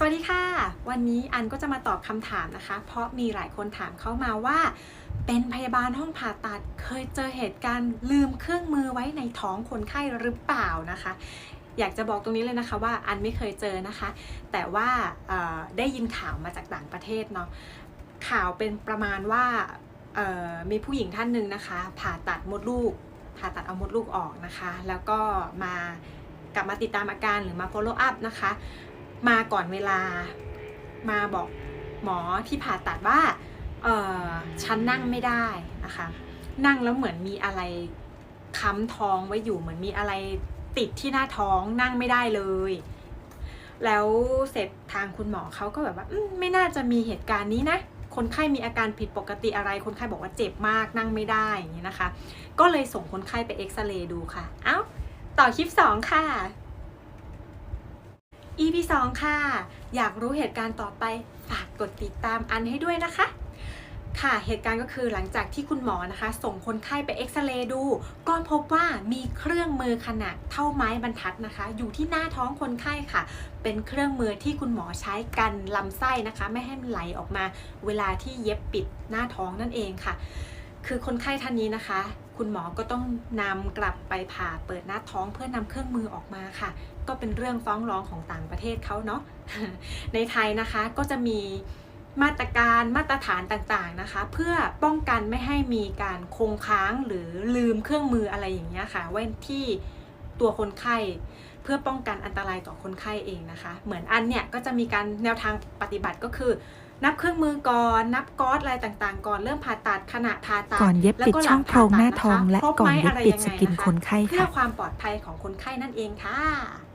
สวัสดีค่ะ วันนี้อันก็จะมาตอบคำถามนะคะ เพราะมีหลายคนถามเข้ามาว่า เป็นพยาบาลห้องผ่าตัดเคยเจอเหตุการณ์ลืมเครื่องมือไว้ในท้องคนไข้หรือเปล่านะคะ อยากจะบอกตรงนี้เลยนะคะว่าอันไม่เคยเจอนะคะ แต่ว่าได้ยินข่าวมาจากต่างประเทศเนาะข่าวเป็นประมาณว่ามีผู้หญิงท่านหนึ่งนะคะ ผ่าตัดมดลูก ผ่าตัดเอามดลูกออกนะคะ แล้วก็มากลับมาติดตามอาการหรือมา follow up นะคะ มาก่อนเวลา มาบอกหมอที่ผ่าตัดว่าเออฉันนั่งไม่ได้นะคะ นั่งแล้วเหมือนมีอะไรค้ำท้องไว้อยู่เหมือนมีอะไรติดที่หน้าท้องนั่งไม่ได้เลย แล้วเสร็จทางคุณหมอเขาก็แบบว่ามไม่น่าจะมีเหตุการณ์นี้นะคนไข้มีอาการผิดปกติอะไร คนไข้บอกว่าเจ็บมากนั่งไม่ได้อย่างนี้นะคะ ก็เลยส่งคนไข้ไปเอ็กซเรย์ดูค่ะ เอ้า ต่อคลิป 2 ค่ะ EP 2 ค่ะ อยากรู้เหตุการณ์ต่อไป ฝากกดติดตามอันให้ด้วยนะคะ ค่ะ เหตุการณ์ก็คือหลังจากที่คุณหมอนะคะ ส่งคนไข้ไปเอ็กซเรย์ดู ก็พบว่ามีเครื่องมือขนาดเท่าไม้บรรทัดนะคะ อยู่ที่หน้าท้องคนไข้ค่ะ เป็นเครื่องมือที่คุณหมอใช้กันลำไส้นะคะ ไม่ให้มันไหลออกมา เวลาที่เย็บปิดหน้าท้องนั่นเองค่ะ คือคนไข้ท่านนี้นะคะ คุณหมอก็ต้องนำกลับไปผ่าเปิดหน้าท้องเพื่อนำเครื่องมือออกมาค่ะ ก็เป็นเรื่องฟ้องร้องของต่างประเทศเขาเนาะในไทยนะคะก็จะมีมาตรการมาตรฐานต่างๆนะคะ เพื่อป้องกันไม่ให้มีการคงค้างหรือลืมเครื่องมืออะไรอย่างเงี้ยค่ะไว้ที่ตัวคนไข้เพื่อป้องกันอันตรายต่อคนไข้เองนะคะ เหมือนอันเนี่ยก็จะมีการแนวทางปฏิบัติก็คือ นับเครื่องมือก่อน นับก๊อซอะไรต่างๆ ก่อนเริ่มผ่าตัดขณะผ่าตัดก่อนเย็บแล้วปิดก็ช่องโพรงหน้าท้อง และครบก่อนไหมเย็บอะไรปิดยังสไงกินนะคะคนไข้เพื่อค่ะความปลอดภัยของคนไข้นั่นเองค่ะ